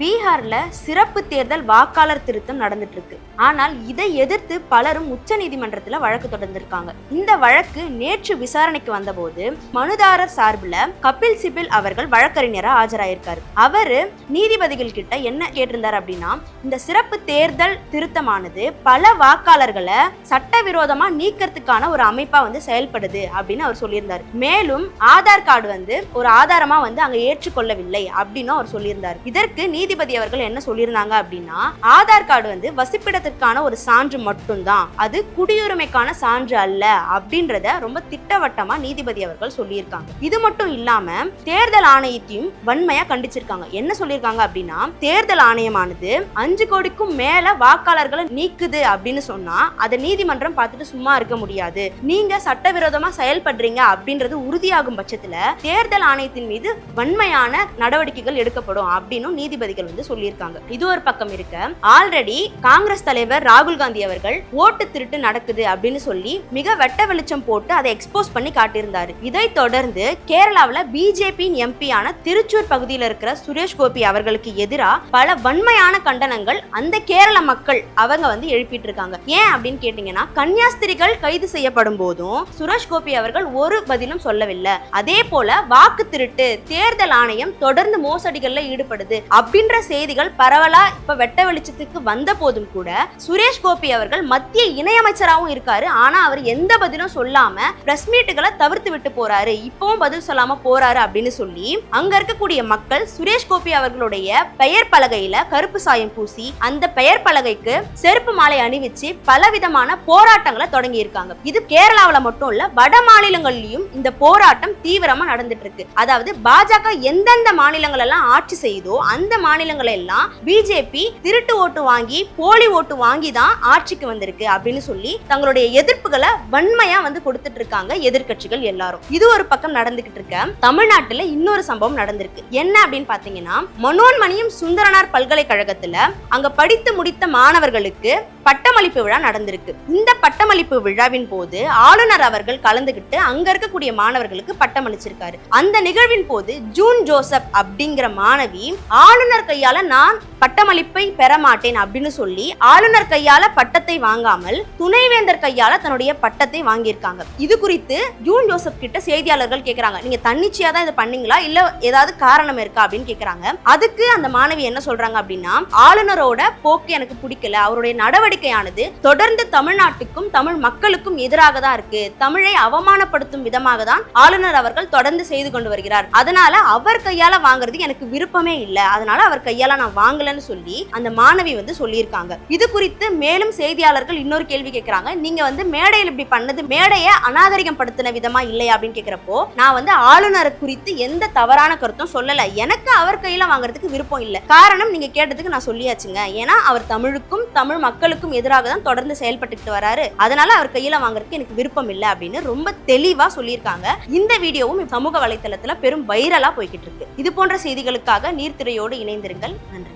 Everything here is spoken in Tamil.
பீகார்ல சிறப்பு தேர்தல் வாக்காளர் திருத்தம் நடந்துட்டு இருக்கு ஆனால் இதை எதிர்த்து பலரும் உச்ச நீதிமன்றத்துல வழக்கு தொடர்ந்திருக்காங்க. இந்த வழக்கு நேற்று விசாரணைக்கு வந்தபோது மனுதாரர் சார்பில் கபில் சிபில் அவர்கள் வழக்கறிஞராக ஆஜராயிருக்காரு. அவரு நீதிபதிகள் கிட்ட என்ன கேட்டிருந்தார் அப்படின்னா இந்த சிறப்பு தேர்தல் திருத்தமானது பல வாக்காளர்களை சட்டவிரோதமா நீக்கிறதுக்கான ஒரு அமைப்பா வந்து செயல்படுது அப்படின்னு அவர் சொல்லியிருந்தார். மேலும் ஆதார் கார்டு வந்து ஒரு ஆதாரமா வந்து அங்க ஏற்றுக்கொள்ளவில்லை அப்படின்னு அவர் சொல்லியிருந்தார். இதற்கு நீ நீதிபதி அவர்கள் என்ன சொல்லியிருந்தாங்க அப்படின்னா ஆதார் கார்டு வந்து வசிப்பிடத்திற்கான ஒரு சான்று மட்டும்தான். அது குடியுரிமைக்கான சான்று அல்ல அப்படின்றத ரொம்ப திட்டவட்டமா நீதிபதி அவர்கள் சொல்லியிருக்காங்க. இது மட்டும் இல்லாம தேர்தல் ஆணையத்தையும் வன்மையா கண்டிச்சிருக்காங்க. என்ன சொல்லியிருக்காங்க அப்படின்னா தேர்தல் ஆணையமானது அஞ்சு கோடிக்கும் மேல வாக்காளர்களை நீக்குது அப்படின்னு சொன்னா அதை நீதிமன்றம் பார்த்துட்டு சும்மா இருக்க முடியாது. நீங்க சட்டவிரோதமா செயல்படுறீங்க அப்படின்றது உறுதியாகும் பட்சத்துல தேர்தல் ஆணையத்தின் மீது வன்மையான நடவடிக்கைகள் எடுக்கப்படும் அப்படின்னு நீதிபதி நீதிபதிகள் வந்து சொல்லியிருக்காங்க. இது ஒரு பக்கம் இருக்க. ஆல்ரெடி காங்கிரஸ் தலைவர் ராகுல் காந்தி அவர்கள் ஓட்டு திருட்டு நடக்குது அப்படின்னு சொல்லி மிக வெட்ட வெளிச்சம் போட்டு அதை எக்ஸ்போஸ் பண்ணி காட்டியிருந்தாரு. இதை தொடர்ந்து கேரளாவில் பிஜேபியின் எம்பியான திருச்சூர் பகுதியில் இருக்கிற சுரேஷ் கோபி அவர்களுக்கு எதிராக பல வன்மையான கண்டனங்கள் அந்த கேரள மக்கள் அவங்க வந்து எழுப்பிட்டு இருக்காங்க ஏன் அப்படின்னு கேட்டீங்கன்னா கன்னியாஸ்திரிகள் கைது செய்யப்படும் போதும் சுரேஷ் கோபி அவர்கள் ஒரு பதிலும் சொல்லவில்லை. அதே போல வாக்கு திருட்டு தேர்தல் ஆணையம் தொடர்ந்து மோசடிகள்ல ஈடுபடுது அப்படின்னு அப்படின்ற செய்திகள் பரவலா இப்ப வெட்ட வெளிச்சத்துக்கு வந்த போதும் கூட சுரேஷ் கோபி அவர்கள் மத்திய இணையமைச்சராகவும் இருக்காரு. ஆனா அவர் எந்த பதிலும் சொல்லாம பிரஸ் மீட்டுகளை தவிர்த்து விட்டு போறாரு. இப்பவும் பதில் சொல்லாம போறாரு அப்படின்னு சொல்லி அங்க இருக்கக்கூடிய மக்கள் சுரேஷ் கோபி அவர்களுடைய பெயர் பலகையில கருப்பு சாயம் பூசி அந்த பெயர் பலகைக்கு செருப்பு மாலை அணிவிச்சு பலவிதமான போராட்டங்களை தொடங்கி இருக்காங்க. இது கேரளாவில மட்டும் இல்ல வட மாநிலங்கள்லயும் இந்த போராட்டம் தீவிரமா நடந்துட்டு இருக்கு. அதாவது பாஜக எந்தெந்த மாநிலங்கள் எல்லாம் ஆட்சி செய்யுதோ அந்த மாநிலங்கள் எல்லாம் பிஜேபி திருட்டு ஓட்டு வாங்கி போலி ஓட்டு வாங்கி தான் ஆட்சிக்கு வந்திருக்கு அப்படின்னு சொல்லி தங்களுடைய எதிர்ப்புகளை வன்மையா வந்து கொடுத்துட்டு இருக்காங்க எதிர்க்கட்சிகள் எல்லாரும். இது ஒரு பக்கம் நடந்துகிட்டு இருக்க தமிழ்நாட்டுல இன்னொரு சம்பவம் நடந்திருக்கு. என்ன அப்படின்னு பாத்தீங்கன்னா மனோன்மணியம் சுந்தரனார் பல்கலைக்கழகத்துல அங்க படித்து முடித்த மாணவர்களுக்கு பட்டமளிப்பு விழா நடந்திருக்கு. இந்த பட்டமளிப்பு விழாவின் போது ஆளுநர் அவர்கள் கலந்துகிட்டு அங்க இருக்கக்கூடிய மாணவர்களுக்கு பட்டமளிச்சிருக்காரு. அந்த நிகழ்வின் போது ஜூன் ஜோசப் அப்படிங்கிற மாணவி ஆளுநர் கையால நான் பட்டமளிப்பை பெற மாட்டேன் அப்படின்னு சொல்லி ஆளுநர் கையால பட்டத்தை வாங்காமல் துணைவேந்தர் கையால தன்னுடைய பட்டத்தை வாங்கியிருக்காங்க. இது குறித்து ஜூன் ஜோசப் கிட்ட செய்தியாளர்கள் கேக்குறாங்க. நீங்க தன்னிச்சையா தான் இதை பண்ணீங்களா? இல்ல ஏதாவது காரணம் இருக்கா அப்படின்னு கேக்குறாங்க. அதுக்கு அந்த மாணவி என்ன சொல்றாங்க அப்படின்னா ஆளுநரோட போக்கு எனக்கு பிடிக்கல. அவருடைய நடவடிக்கையானது தொடர்ந்து தமிழ்நாட்டுக்கும் தமிழ் மக்களுக்கும் எதிராக தான் இருக்கு. தமிழை அவமானப்படுத்தும் விதமாக தான் ஆளுநர் அவர்கள் தொடர்ந்து செய்து கொண்டு வருகிறார். அதனால அவர் கையால வாங்குறது எனக்கு விருப்பமே இல்லை. அதனால அவர் கையால நான் வாங்கலன்னு சொல்லி அந்த மாணவி வந்து சொல்லியிருக்காங்க. இது குறித்து மேலும் செய்தியாளர்கள் இன்னொரு கேள்வி கேட்கிறாங்க நீங்க வந்து மேடையில் இப்படி பண்ணது மேடையை அநாகரிகம் படுத்தின விதமா இல்லையா அப்படின்னு கேக்குறப்போ நான் வந்து ஆளுநர் குறித்து எந்த தவறான கருத்தும் சொல்லல. எனக்கு அவர் கையில வாங்குறதுக்கு விருப்பம் இல்ல. காரணம் நீங்க கேட்டதுக்கு நான் சொல்லியாச்சுங்க. ஏன்னா அவர் தமிழுக்கும் தமிழ் மக்களுக்கும் எதிராக தான் தொடர்ந்து செயல்பட்டுக்கிட்டு வராரு. அதனால அவர் கையில வாங்குறதுக்கு எனக்கு விருப்பம் இல்லை அப்படின்னு ரொம்ப தெளிவா சொல்லியிருக்காங்க. இந்த வீடியோவும் சமூக வலைதளத்துல பெரும் வைரலா போய்கிட்டு இருக்கு. இது போன்ற செய்திகளுக்காக நீர்த்திரையோடு இணைந்திருங்கள். நன்றி.